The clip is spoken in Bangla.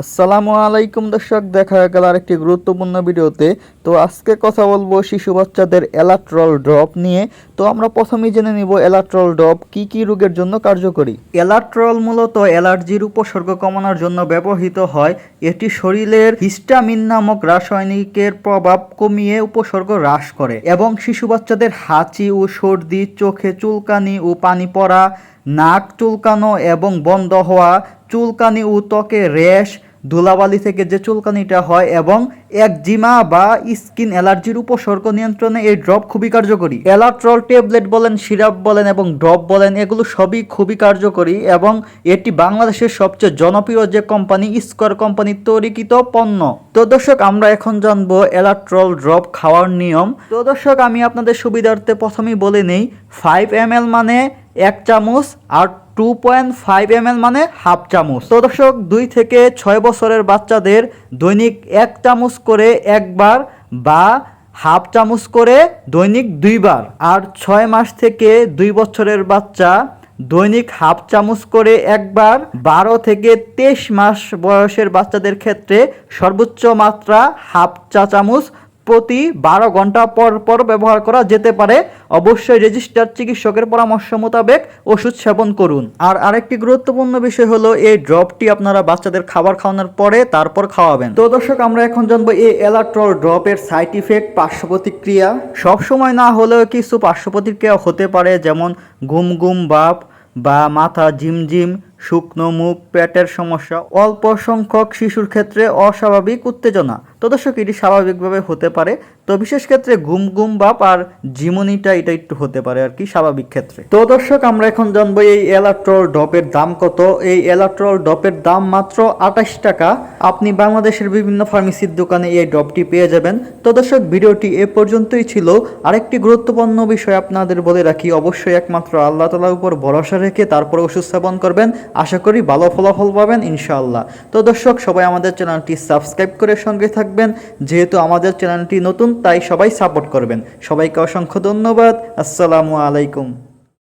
আসসালামু আলাইকুম দর্শক, দেখা গেল আরেকটি গুরুত্বপূর্ণ ভিডিওতে। তো আজকে কথা বলব শিশু বাচ্চাদের এলাট্রল ড্রপ নিয়ে। তো আমরা প্রথমেই জেনে নিব এলাট্রল ড্রপ কি কি রোগের জন্য কার্যকরী। এলাট্রল মূলত অ্যালার্জির উপসর্গ কমানোর জন্য ব্যবহৃত হয়। এটি শরীরের হিস্টামিন নামক রাসায়নিকের প্রভাব কমিয়ে উপসর্গ হ্রাস করে এবং শিশু বাচ্চাদের হাঁচি ও সর্দি, চোখে চুলকানি ও পানি পড়া, নাক চুলকানো এবং বন্ধ হওয়া, চুলকানি ও ত্বকে র্যাশ ধুলাবালি থেকে যে চুলকানিটা হয় এবং একজিমা বা স্কিন অ্যালার্জির উপসর্গ নিয়ন্ত্রণে এই ড্রপ খুবই কার্যকরী। অ্যালাট্রল ট্যাবলেট বলেন, সিরাপ বলেন এবং ড্রপ বলেন, এগুলো সবই খুবই কার্যকরী এবং এটি বাংলাদেশের সবচেয়ে জনপ্রিয় যে কোম্পানি, স্কোয়ার কোম্পানির তৈরিকৃত পণ্য। তো দর্শক, আমরা এখন জানব অ্যালাট্রল ড্রপ খাওয়ার নিয়ম। তো দর্শক, আমি আপনাদের সুবিধার্থে প্রথমেই বলে নেই ফাইভ এম মানে এক চামচ আর টু পয়েন্ট ফাইভ এম মানে হাফ চামচ। তো দর্শক, দুই থেকে ছয় বছরের বাচ্চাদের দৈনিক এক চামচ করে একবার বা হাফ চামচ করে দৈনিক দুইবার। আর ছয় মাস থেকে দুই বছরের বাচ্চা দৈনিক হাফ চামচ করে একবার, বারো থেকে তেইশ মাস বয়সের বাচ্চাদের ক্ষেত্রে সর্বোচ্চ মাত্রা হাফ চা চামচ প্রতি বারো ঘণ্টা পর পর ব্যবহার করা যেতে পারে। অবশ্যই রেজিস্টার চিকিৎসকের পরামর্শ মোতাবেক ওষুধ সেবন করুন। আর আরেকটি গুরুত্বপূর্ণ বিষয় হলো, এই ড্রপটি আপনারা বাচ্চাদের খাবার খাওয়ানোর পরে তারপর খাওয়াবেন। তো দর্শক, আমরা এখন জানব, এই এলাট্রল ড্রপের সাইড ইফেক্ট পার্শ্ব প্রতিক্রিয়া সবসময় না হলেও কিছু পার্শ্ব প্রতিক্রিয়া হতে পারে, যেমন ঘুম ঘুম বাপ বা মাথা ঝিমঝিম, শুকনো মুখ, পেটের সমস্যা, অল্প সংখ্যক শিশুর ক্ষেত্রে অস্বাভাবিক উত্তেজনা। তো দর্শক, এটি স্বাভাবিকভাবে হতে পারে। তো বিশেষ ক্ষেত্রে ঘুম ঘুম বাপ আর জিমনিটা এটা একটু হতে পারে আর কি, স্বাভাবিক ক্ষেত্রে। তো দর্শক, আমরা এখন জানব এই এলাট্রল ডপের দাম কত? এই এলাট্রল ডপের দাম মাত্র আঠাশ টাকা। আপনি বাংলাদেশের বিভিন্ন ফার্মেসির দোকানে এই ডপটি পেয়ে যাবেন। তো দর্শক, ভিডিওটি এ পর্যন্তই ছিল। আরেকটি গুরুত্বপূর্ণ বিষয় আপনাদের বলে রাখি, অবশ্যই একমাত্র আল্লাহ তালার উপর ভরসা রেখে তারপর ওষুধ স্থাপন করবেন। আশা করি ভালো ফলাফল পাবেন ইনশাআল্লাহ। তো দর্শক, সবাই আমাদের চ্যানেলটি সাবস্ক্রাইব করে সঙ্গে থাকবেন। যেহেতু আমাদের চ্যানেলটি নতুন তাই সবাই সাপোর্ট করবেন। সবাইকে অসংখ্য ধন্যবাদ। আসসালামু আলাইকুম।